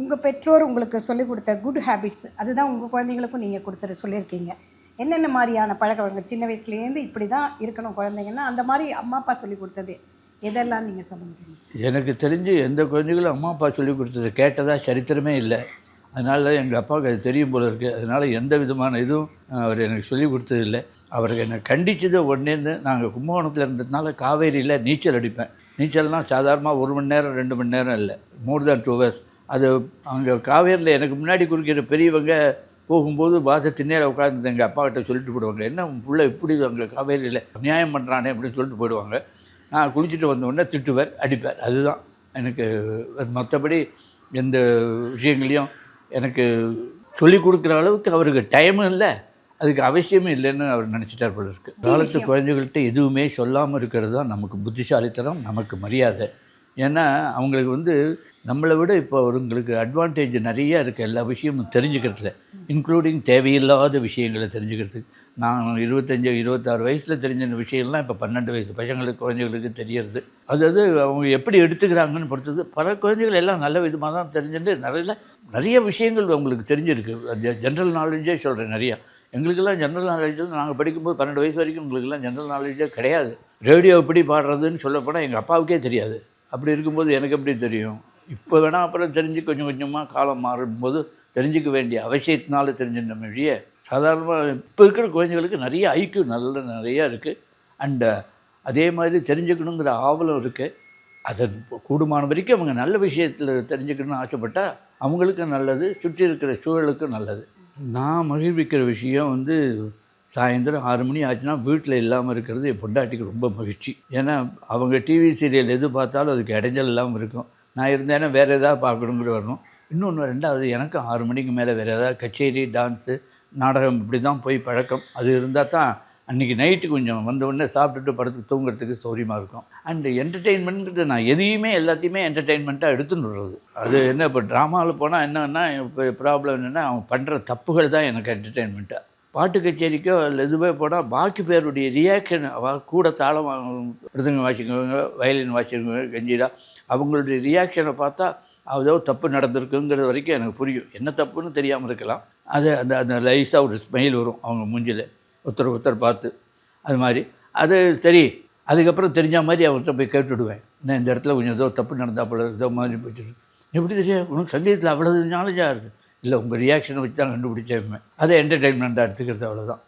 உங்கள் பெற்றோர் உங்களுக்கு சொல்லிக் கொடுத்த குட் ஹேபிட்ஸ் அதுதான் உங்கள் குழந்தைங்களுக்கும் நீங்கள் கொடுத்துட்டு சொல்லியிருக்கீங்க. என்னென்ன மாதிரியான பழக்க வழக்கங்கள்? சின்ன வயசுலேருந்து இப்படி தான் இருக்கணும் குழந்தைங்கன்னா அந்த மாதிரி அம்மா அப்பா சொல்லி கொடுத்தது எதெல்லாம் நீங்கள் சொல்ல முடியும் எனக்கு தெரிஞ்சு எந்த குழந்தைகளும் அம்மா அப்பா சொல்லி கொடுத்தது கேட்டதா சரித்திரமே இல்லை. அதனால எங்கள் அப்பாவுக்கு அது தெரியும் போல இருக்குது அதனால் எந்த விதமான இதுவும் அவர் எனக்கு சொல்லி கொடுத்தது இல்லை. அவர் என்னை கண்டிச்சது உடனேருந்து நாங்கள் கும்பகோணத்தில் இருந்ததுனால காவேரியில் நீச்சல் அடிப்பேன். நீச்சல்னால் சாதாரணமாக ஒரு மணி நேரம் ரெண்டு மணி நேரம் இல்லை. மோர் தேன் டூ ஹவர்ஸ் அது அங்கே காவேரியில் எனக்கு முன்னாடி குறுக்கிற பெரியவங்க போகும்போது வாச திண்ணையில் உட்காந்து எங்கள் அப்பா கிட்ட சொல்லிட்டு போயிடுவாங்க. என்ன புள்ள இப்படி அங்கே காவேரியில் நியாயம் பண்ணுறானே அப்படின்னு சொல்லிட்டு போயிடுவாங்க. நான் குளிச்சுட்டு வந்த உடனே திட்டுவார் அடிப்பார். அதுதான் எனக்கு அது மற்றபடி எந்த விஷயங்களையும் எனக்கு சொல்லிக் கொடுக்குற அளவுக்கு அவருக்கு டைமும் இல்லை. அதுக்கு அவசியமும் இல்லைன்னு அவர் நினச்சிட்டார் போல இருக்கு. காலத்து குழந்தைகள்கிட்ட எதுவுமே சொல்லாமல் இருக்கிறது தான் நமக்கு புத்திசாலித்தனம் நமக்கு மரியாதை. ஏன்னா அவங்களுக்கு வந்து நம்மளை விட இப்போ அவங்களுக்கு அட்வான்டேஜ் நிறையா இருக்குது எல்லா விஷயமும் தெரிஞ்சுக்கிறதுல. இன்க்ளூடிங் தேவையில்லாத விஷயங்களை தெரிஞ்சுக்கிறதுக்கு. நான் இருபத்தஞ்சி இருபத்தாறு வயசில் தெரிஞ்ச விஷயம்லாம் இப்போ பன்னெண்டு வயசு பசங்களுக்கு குழந்தைகளுக்கு தெரியறது. அதாவது அவங்க எப்படி எடுத்துக்கிறாங்கன்னு பொறுத்தது பல குழந்தைகள் எல்லாம் நல்ல விதமாக தான் தெரிஞ்சுட்டு நிறைய நிறைய விஷயங்கள் அவங்களுக்கு தெரிஞ்சிருக்கு. ஜென்ரல் நாலேஜே சொல்கிறேன் நிறையா. எங்களுக்கெல்லாம் ஜென்ரல் நாலேஜ் நாங்கள் படிக்கும்போது பன்னெண்டு வயசு வரைக்கும் எங்களுக்கெல்லாம் ஜென்ரல் நாலேஜே கிடையாது. ரேடியோ எப்படி பாடுறதுன்னு சொல்லப்போனால் எங்கள் அப்பாவுக்கே தெரியாது. அப்படி இருக்கும்போது எனக்கு எப்படி தெரியும்? இப்போ வேணால் அப்புறம் தெரிஞ்சு கொஞ்சம் கொஞ்சமாக காலம் மாறும்போது தெரிஞ்சுக்க வேண்டிய அவசியத்தினால தெரிஞ்சுட்ட மொழிய சாதாரணமாக இப்போ இருக்கிற குழந்தைகளுக்கு நிறைய ஐக்கியூ நல்ல நிறையா இருக்குது அண்டு அதே மாதிரி தெரிஞ்சுக்கணுங்கிற ஆவலம் இருக்குது அதை கூடுமான வரைக்கும் அவங்க நல்ல விஷயத்தில் தெரிஞ்சுக்கணும்னு ஆசைப்பட்டால் அவங்களுக்கும் நல்லது சுற்றி இருக்கிற சூழலுக்கும் நல்லது. நான் மகிழ்விக்கிற விஷயம் வந்து சாயந்தரம் ஆறு மணி ஆச்சுன்னா வீட்டில் இல்லாமல் இருக்கிறது என் பொண்டாட்டிக்கு ரொம்ப மகிழ்ச்சி. ஏன்னா அவங்க டிவி சீரியல் எது பார்த்தாலும் அதுக்கு இடைஞ்சல் இல்லாமல் இருக்கும். நான் இருந்தேன்னா வேறு எதாவது பார்க்கணுங்கிற வரணும். இன்னொன்று ரெண்டாவது எனக்கும் ஆறு மணிக்கு மேலே வேறு ஏதாவது கச்சேரி டான்ஸு நாடகம் இப்படி தான் போய் பழக்கம். அது இருந்தால் தான் அன்றைக்கி நைட்டு கொஞ்சம் வந்த உடனே சாப்பிட்டுட்டு படுத்து தூங்குறதுக்கு சௌரியமாக இருக்கும். அண்டு என்டர்டெயின்மெண்ட்ங்கிறது நான் எதையுமே எல்லாத்தையுமே என்டர்டெயின்மெண்ட்டாக எடுத்துன்னு விடுறது அது என்ன இப்போ ட்ராமாவில் போனால் என்னென்னா இப்போ ப்ராப்ளம் என்னென்னா அவங்க பண்ணுற தப்புகள் தான் எனக்கு என்டர்டெயின்மெண்ட்டாக பாட்டு கச்சேரிக்கோ இல்லை எதுவே போனால் பாக்கி பேருடைய ரியாக்ஷன் கூட தாளம் மிருதங்க வாசிக்கிறவங்க வயலின் வாசிக்கிறவங்க கஞ்சிடா அவங்களுடைய ரியாக்ஷனை பார்த்தா ஏதோ தப்பு நடந்திருக்குங்கிறது வரைக்கும் எனக்கு புரியும். என்ன தப்புன்னு தெரியாமல் இருக்கலாம். அது அந்த அந்த லைஸாக ஒரு ஸ்மைல் வரும் அவங்க மூஞ்சில். ஒருத்தர் ஒருத்தர் பார்த்து. அது மாதிரி. அது சரி. அதுக்கப்புறம் தெரிஞ்ச மாதிரி அவர்கிட்ட போய் கேட்டுவிடுவேன். நான் இந்த இடத்துல கொஞ்சம் ஏதோ தப்பு நடந்தால் போல ஏதோ மாதிரி போயிட்டு எப்படி தெரியும்? உனக்கு சங்கீதத்தில் அவ்வளோ நாலேஜாக இருக்குது இல்லை உங்கள் ரியாக்ஷனை வச்சு தான் கண்டுபிடிச்சேன் அதை என்டர்டெயின்மெண்ட்டாக எடுத்துக்கிறது அவ்வளோதான்